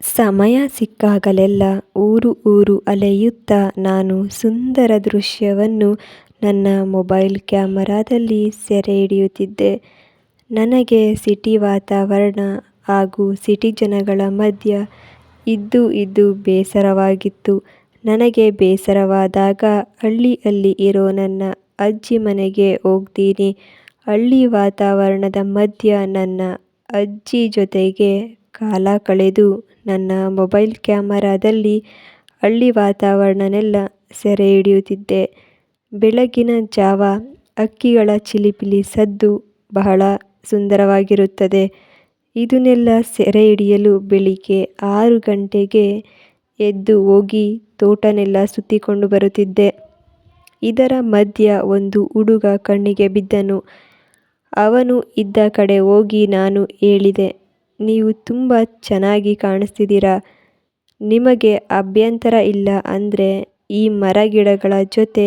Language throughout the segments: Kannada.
ಸಮಯ ಸಿಕ್ಕಾಗಲೆಲ್ಲ ಊರು ಊರು ಅಲೆಯುತ್ತಾ ನಾನು ಸುಂದರ ದೃಶ್ಯವನ್ನು ನನ್ನ ಮೊಬೈಲ್ ಕ್ಯಾಮರಾದಲ್ಲಿ ಸೆರೆ ಹಿಡಿಯುತ್ತಿದ್ದೆ. ನನಗೆ ಸಿಟಿ ವಾತಾವರಣ ಹಾಗೂ ಸಿಟಿ ಜನಗಳ ಮಧ್ಯ ಇದ್ದು ಇದ್ದು ಬೇಸರವಾಗಿತ್ತು. ನನಗೆ ಬೇಸರವಾದಾಗ ಹಳ್ಳಿಯಲ್ಲಿ ಇರೋ ನನ್ನ ಅಜ್ಜಿ ಮನೆಗೆ ಹೋಗ್ತೀನಿ. ಹಳ್ಳಿ ವಾತಾವರಣದ ಮಧ್ಯ ನನ್ನ ಅಜ್ಜಿ ಜೊತೆಗೆ ಕಾಲ ಕಳೆದು ನನ್ನ ಮೊಬೈಲ್ ಕ್ಯಾಮರಾದಲ್ಲಿ ಹಳ್ಳಿ ವಾತಾವರಣನೆಲ್ಲ ಸೆರೆ ಹಿಡಿಯುತ್ತಿದ್ದೆ. ಬೆಳಗಿನ ಜಾವ ಅಕ್ಕಿಗಳ ಚಿಲಿಪಿಲಿ ಸದ್ದು ಬಹಳ ಸುಂದರವಾಗಿರುತ್ತದೆ. ಇದನ್ನೆಲ್ಲ ಸೆರೆ ಹಿಡಿಯಲು ಬೆಳಿಗ್ಗೆ ಆರು ಗಂಟೆಗೆ ಎದ್ದು ಹೋಗಿ ತೋಟನೆಲ್ಲ ಸುತ್ತಿಕೊಂಡು ಬರುತ್ತಿದ್ದೆ. ಇದರ ಮಧ್ಯ ಒಂದು ಹುಡುಗ ಕಣ್ಣಿಗೆ ಬಿದ್ದನು. ಅವನು ಇದ್ದ ಕಡೆ ಹೋಗಿ ನಾನು ಹೇಳಿದೆ, ನೀವು ತುಂಬ ಚೆನ್ನಾಗಿ ಕಾಣಿಸ್ತಿದ್ದೀರಾ ನಿಮಗೆ ಅಭ್ಯಂತರ ಇಲ್ಲ ಅಂದರೆ ಈ ಮರಗಿಡಗಳ ಜೊತೆ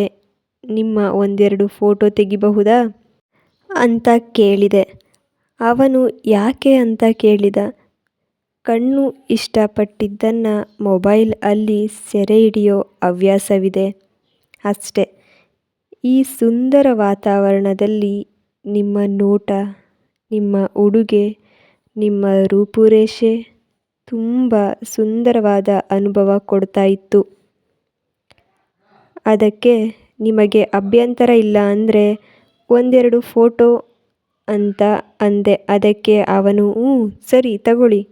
ನಿಮ್ಮ ಒಂದೆರಡು ಫೋಟೋ ತೆಗಿಬಹುದಾ? ಅಂತ ಕೇಳಿದೆ. ಅವನು ಯಾಕೆ ಅಂತ ಕೇಳಿದ. ಕಣ್ಣು ಇಷ್ಟಪಟ್ಟಿದ್ದನ್ನು ಮೊಬೈಲ್ ಅಲ್ಲಿ ಸೆರೆ ಹಿಡಿಯೋ ಹವ್ಯಾಸವಿದೆ ಅಷ್ಟೇ. ಈ ಸುಂದರ ವಾತಾವರಣದಲ್ಲಿ ನಿಮ್ಮ ನೋಟ, ನಿಮ್ಮ ಉಡುಗೆ, ನಿಮ್ಮ ರೂಪುರೇಷೆ ತುಂಬ ಸುಂದರವಾದ ಅನುಭವ ಕೊಡ್ತಾ ಇತ್ತು. ಅದಕ್ಕೆ ನಿಮಗೆ ಅಭ್ಯಂತರ ಇಲ್ಲ ಅಂದರೆ ಒಂದೆರಡು ಫೋಟೋ ಅಂತ ಅಂದೆ ಅದಕ್ಕೆ ಅವನು, ಹ್ಞೂ, ಸರಿ, ತಗೊಳ್ಳಿ.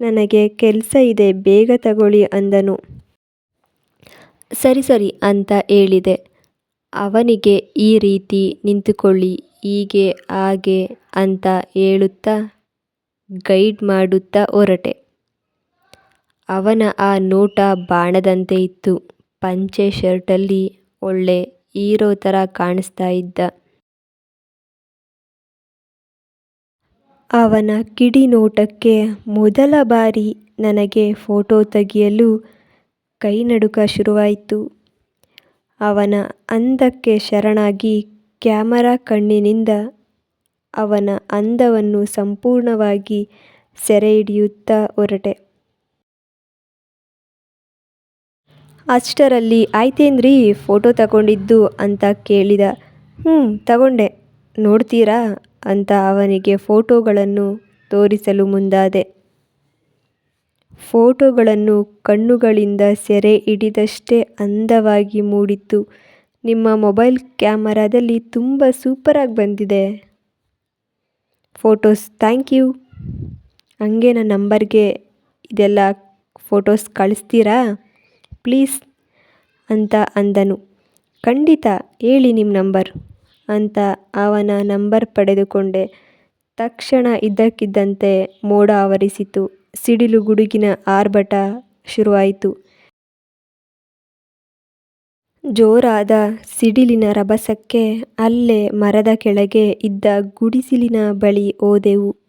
ನನಗೆ ಕೆಲಸ ಇದೆ, ಬೇಗ ತಗೊಳ್ಳಿ ಅಂದನು. ಸರಿ ಸರಿ ಅಂತ ಹೇಳಿದೆ. ಅವನಿಗೆ ಈ ರೀತಿ ನಿಂತುಕೊಳ್ಳಿ, ಹೀಗೆ, ಹಾಗೆ ಅಂತ ಹೇಳುತ್ತಾ ಗೈಡ್ ಮಾಡುತ್ತಾ ಹೊರಟೆ. ಅವನ ಆ ನೋಟ ಬಾಣದಂತೆ ಇತ್ತು. ಪಂಚೆ ಶರ್ಟಲ್ಲಿ ಒಳ್ಳೆ ಹೀರೋ ಥರ ಕಾಣಿಸ್ತಾ ಇದ್ದ. ಅವನ ಕಿಡಿ ನೋಟಕ್ಕೆ ಮೊದಲ ಬಾರಿ ನನಗೆ ಫೋಟೋ ತೆಗೆಯಲು ಕೈನಡುಕ ಶುರುವಾಯಿತು. ಅವನ ಅಂದಕ್ಕೆ ಶರಣಾಗಿ ಕ್ಯಾಮರಾ ಕಣ್ಣಿನಿಂದ ಅವನ ಅಂದವನ್ನು ಸಂಪೂರ್ಣವಾಗಿ ಸೆರೆ ಹಿಡಿಯುತ್ತಾ ಹೊರಟೆ. ಅಷ್ಟರಲ್ಲಿ, ಆಯ್ತೇನ್ರಿ, ಫೋಟೋ ತಗೊಂಡಿದ್ದು ಅಂತ ಕೇಳಿದ. ಹ್ಞೂ ತಗೊಂಡೆ. ನೋಡ್ತೀರಾ ಅಂತ ಅವನಿಗೆ ಫೋಟೋಗಳನ್ನು ತೋರಿಸಲು ಮುಂದಾದೆ. ಫೋಟೋಗಳನ್ನು ಕಣ್ಣುಗಳಿಂದ ಸೆರೆ ಹಿಡಿದಷ್ಟೇ ಅಂದವಾಗಿ ಮೂಡಿತ್ತು. ನಿಮ್ಮ ಮೊಬೈಲ್ ಕ್ಯಾಮರಾದಲ್ಲಿ ತುಂಬಾ ಸೂಪರಾಗಿ ಬಂದಿದೆ ಫೋಟೋಸ್, ಥ್ಯಾಂಕ್ ಯು ಹಂಗೆ ನನ್ನ ನಂಬರ್ಗೆ ಇದೆಲ್ಲ ಫೋಟೋಸ್ ಕಳಿಸ್ತೀರಾ ಪ್ಲೀಸ್ ಅಂತ ಅಂದನು. ಖಂಡಿತ ಹೇಳಿ ನಿಮ್ಮ ನಂಬರ್ ಅಂತ ಅವನ ನಂಬರ್ ಪಡೆದುಕೊಂಡೆ. ತಕ್ಷಣ ಇದ್ದಕ್ಕಿದ್ದಂತೆ ಮೋಡ ಆವರಿಸಿತು. ಸಿಡಿಲು ಗುಡುಗಿನ ಆರ್ಭಟ ಶುರುವಾಯ್ತು. ಜೋರಾದ ಸಿಡಿಲಿನ ರಭಸಕ್ಕೆ ಅಲ್ಲೇ ಮರದ ಕೆಳಗೆ ಇದ್ದ ಗುಡಿಸಿಲಿನ ಬಳಿ ಹೋದೆವು.